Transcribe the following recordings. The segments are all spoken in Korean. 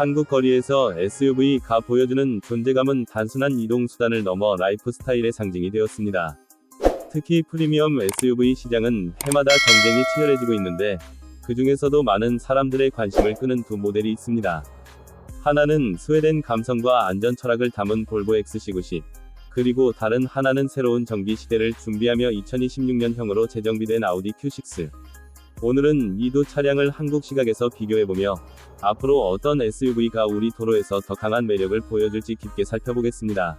한국 거리에서 SUV가 보여주는 존재감은 단순한 이동 수단을 넘어 라이프 스타일의 상징이 되었습니다. 특히 프리미엄 SUV 시장은 해마다 경쟁이 치열해지고 있는데 그 중에서도 많은 사람들의 관심을 끄는 두 모델이 있습니다. 하나는 스웨덴 감성과 안전 철학을 담은 볼보 XC90. 그리고 다른 하나는 새로운 전기 시대를 준비하며 2026년형으로 재정비된 아우디 Q6. 오늘은 이 두 차량을 한국 시각에서 비교해보며 앞으로 어떤 SUV가 우리 도로에서 더 강한 매력을 보여줄지 깊게 살펴보겠습니다.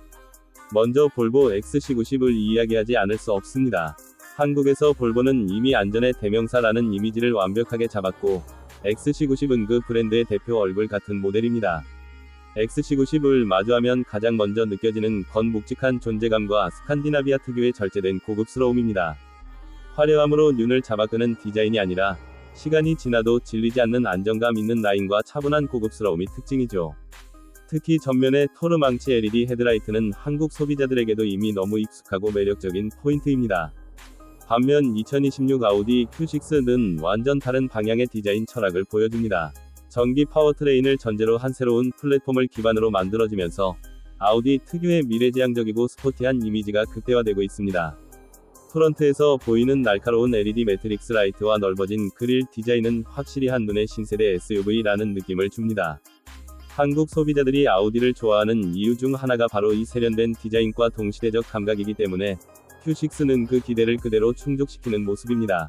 먼저 볼보 XC90을 이야기하지 않을 수 없습니다. 한국에서 볼보는 이미 안전의 대명사라는 이미지를 완벽하게 잡았고, XC90은 그 브랜드의 대표 얼굴 같은 모델입니다. XC90을 마주하면 가장 먼저 느껴지는 건 묵직한 존재감과 스칸디나비아 특유의 절제된 고급스러움입니다. 화려함으로 눈을 잡아끄는 디자인이 아니라 시간이 지나도 질리지 않는 안정감 있는 라인과 차분한 고급스러움이 특징이죠. 특히 전면의 토르망치 LED 헤드라이트는 한국 소비자들에게도 이미 너무 익숙하고 매력적인 포인트입니다. 반면 2026 아우디 Q6는 완전 다른 방향의 디자인 철학을 보여줍니다. 전기 파워트레인을 전제로 한 새로운 플랫폼을 기반으로 만들어지면서 아우디 특유의 미래지향적이고 스포티한 이미지가 극대화되고 있습니다. 프런트에서 보이는 날카로운 LED 매트릭스 라이트와 넓어진 그릴 디자인은 확실히 한눈에 신세대 SUV라는 느낌을 줍니다. 한국 소비자들이 아우디를 좋아하는 이유 중 하나가 바로 이 세련된 디자인과 동시대적 감각이기 때문에 Q6는 그 기대를 그대로 충족시키는 모습입니다.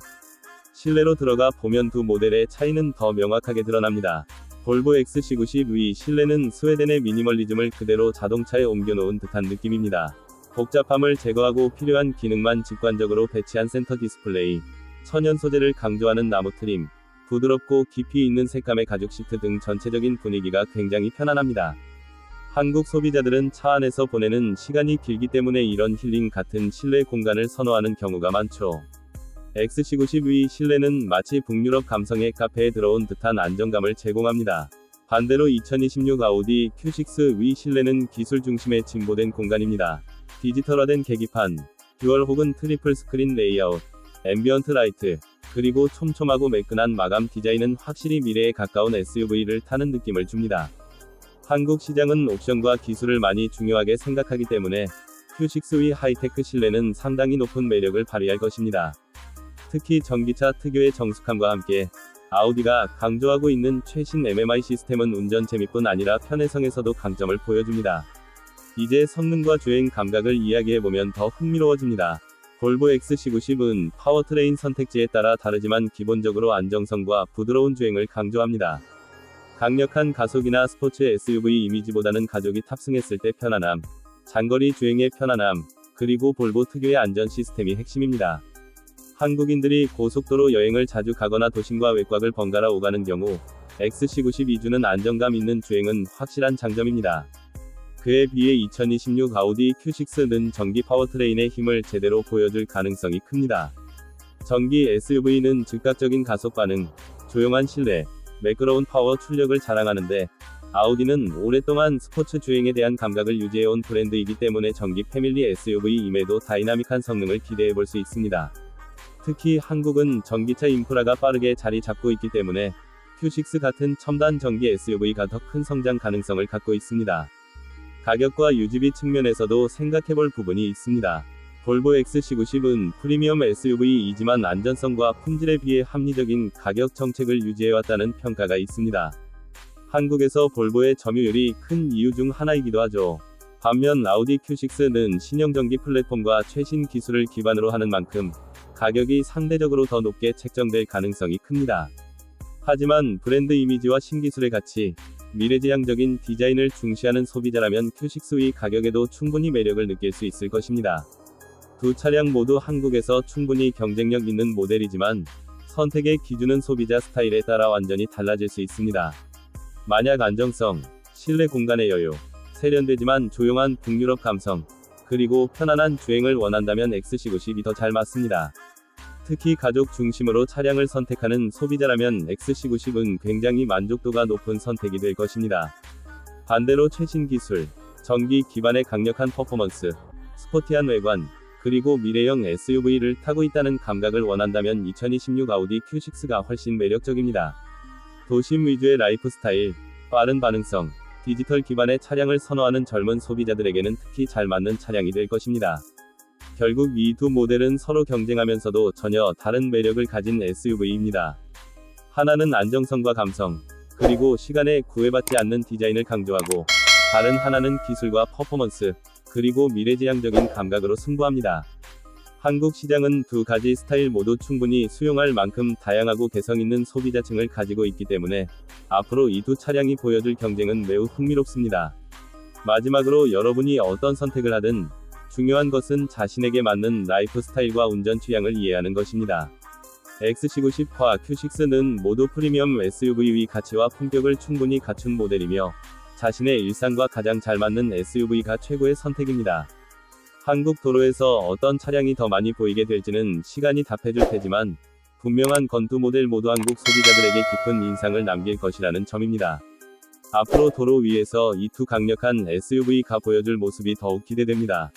실내로 들어가 보면 두 모델의 차이는 더 명확하게 드러납니다. 볼보 XC90의 실내는 스웨덴의 미니멀리즘을 그대로 자동차에 옮겨놓은 듯한 느낌입니다. 복잡함을 제거하고 필요한 기능만 직관적으로 배치한 센터 디스플레이, 천연 소재를 강조하는 나무 트림, 부드럽고 깊이 있는 색감의 가죽 시트 등 전체적인 분위기가 굉장히 편안합니다. 한국 소비자들은 차 안에서 보내는 시간이 길기 때문에 이런 힐링 같은 실내 공간을 선호하는 경우가 많죠. XC90의 실내는 마치 북유럽 감성의 카페에 들어온 듯한 안정감을 제공합니다. 반대로 2026 아우디 Q6 위 실내는 기술 중심의 진보된 공간입니다. 디지털화된 계기판, 듀얼 혹은 트리플 스크린 레이아웃, 앰비언트 라이트, 그리고 촘촘하고 매끈한 마감 디자인은 확실히 미래에 가까운 SUV를 타는 느낌을 줍니다. 한국 시장은 옵션과 기술을 많이 중요하게 생각하기 때문에 Q6의 하이테크 실내는 상당히 높은 매력을 발휘할 것입니다. 특히 전기차 특유의 정숙함과 함께 아우디가 강조하고 있는 최신 MMI 시스템은 운전 재미뿐 아니라 편해성에서도 강점을 보여줍니다. 이제 성능과 주행 감각을 이야기해보면 더 흥미로워집니다. 볼보 XC90은 파워트레인 선택지에 따라 다르지만 기본적으로 안정성과 부드러운 주행을 강조합니다. 강력한 가속이나 스포츠 SUV 이미지보다는 가족이 탑승했을 때 편안함, 장거리 주행의 편안함, 그리고 볼보 특유의 안전 시스템이 핵심입니다. 한국인들이 고속도로 여행을 자주 가거나 도심과 외곽을 번갈아 오가는 경우 XC90 이 주는 안정감 있는 주행은 확실한 장점입니다. 그에 비해 2026 아우디 Q6는 전기 파워트레인의 힘을 제대로 보여줄 가능성이 큽니다. 전기 SUV는 즉각적인 가속 반응, 조용한 실내, 매끄러운 파워 출력을 자랑하는데 아우디는 오랫동안 스포츠 주행에 대한 감각을 유지해온 브랜드이기 때문에 전기 패밀리 SUV임에도 다이나믹한 성능을 기대해 볼 수 있습니다. 특히 한국은 전기차 인프라가 빠르게 자리 잡고 있기 때문에 Q6 같은 첨단 전기 SUV가 더 큰 성장 가능성을 갖고 있습니다. 가격과 유지비 측면에서도 생각해볼 부분이 있습니다. 볼보 XC90은 프리미엄 SUV이지만 안전성과 품질에 비해 합리적인 가격 정책을 유지해왔다는 평가가 있습니다. 한국에서 볼보의 점유율이 큰 이유 중 하나이기도 하죠. 반면 아우디 Q6는 신형 전기 플랫폼과 최신 기술을 기반으로 하는 만큼 가격이 상대적으로 더 높게 책정될 가능성이 큽니다. 하지만 브랜드 이미지와 신기술의 가치, 미래지향적인 디자인을 중시하는 소비자라면 Q6의 가격에도 충분히 매력을 느낄 수 있을 것입니다. 두 차량 모두 한국에서 충분히 경쟁력 있는 모델이지만 선택의 기준은 소비자 스타일에 따라 완전히 달라질 수 있습니다. 만약 안정성, 실내 공간의 여유, 세련되지만 조용한 북유럽 감성, 그리고 편안한 주행을 원한다면 XC90이 더 잘 맞습니다. 특히 가족 중심으로 차량을 선택하는 소비자라면 XC90은 굉장히 만족도가 높은 선택이 될 것입니다. 반대로 최신 기술, 전기 기반의 강력한 퍼포먼스, 스포티한 외관, 그리고 미래형 SUV를 타고 있다는 감각을 원한다면 2026 아우디 Q6가 훨씬 매력적입니다. 도심 위주의 라이프 스타일, 빠른 반응성, 디지털 기반의 차량을 선호하는 젊은 소비자들에게는 특히 잘 맞는 차량이 될 것입니다. 결국 이 두 모델은 서로 경쟁하면서도 전혀 다른 매력을 가진 SUV입니다. 하나는 안정성과 감성, 그리고 시간에 구애받지 않는 디자인을 강조하고, 다른 하나는 기술과 퍼포먼스, 그리고 미래지향적인 감각으로 승부합니다. 한국 시장은 두 가지 스타일 모두 충분히 수용할 만큼 다양하고 개성 있는 소비자층을 가지고 있기 때문에 앞으로 이 두 차량이 보여줄 경쟁은 매우 흥미롭습니다. 마지막으로 여러분이 어떤 선택을 하든 중요한 것은 자신에게 맞는 라이프 스타일과 운전 취향을 이해하는 것입니다. XC90과 Q6는 모두 프리미엄 SUV의 가치와 품격을 충분히 갖춘 모델이며 자신의 일상과 가장 잘 맞는 SUV가 최고의 선택입니다. 한국 도로에서 어떤 차량이 더 많이 보이게 될지는 시간이 답해줄 테지만 분명한 건두 모델 모두 한국 소비자들에게 깊은 인상을 남길 것이라는 점입니다. 앞으로 도로 위에서 이 두 강력한 SUV가 보여줄 모습이 더욱 기대됩니다.